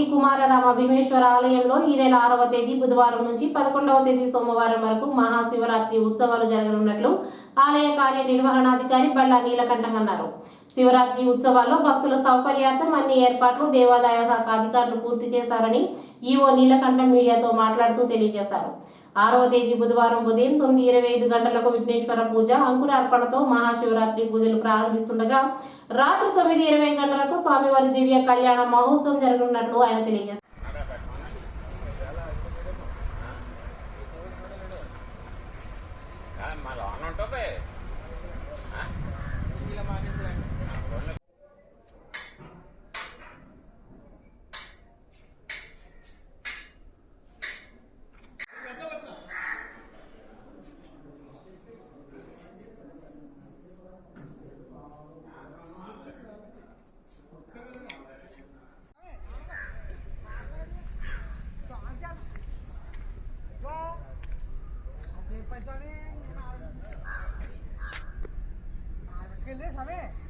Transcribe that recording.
శ్రీ కుమారరామ భీమేశ్వర ఆలయంలో ఈ నెల ఆరవ తేదీ బుధవారం నుంచి పదకొండవ తేదీ సోమవారం వరకు మహాశివరాత్రి ఉత్సవాలు జరగనున్నట్లు ఆలయ కార్యనిర్వహణాధికారి బళ్ళా నీలకంఠం అన్నారు. శివరాత్రి ఉత్సవాల్లో భక్తుల సౌకర్యార్థం అన్ని ఏర్పాట్లు దేవాదాయ శాఖ అధికారులు పూర్తి చేశారని ఈవో నీలకంఠం మీడియాతో మాట్లాడుతూ తెలియజేశారు. ఆరవ తేదీ బుధవారం ఉదయం తొమ్మిది ఇరవై ఐదు గంటలకు విఘ్నేశ్వర పూజ అంకురార్పణతో మహాశివరాత్రి పూజలు ప్రారంభిస్తుండగా రాత్రి తొమ్మిది ఇరవై గంటలకు స్వామివారి దివ్య కళ్యాణ మహోత్సవం జరగనున్నట్లు ఆయన తెలియజేశారు. మా ¿Qué le sabe?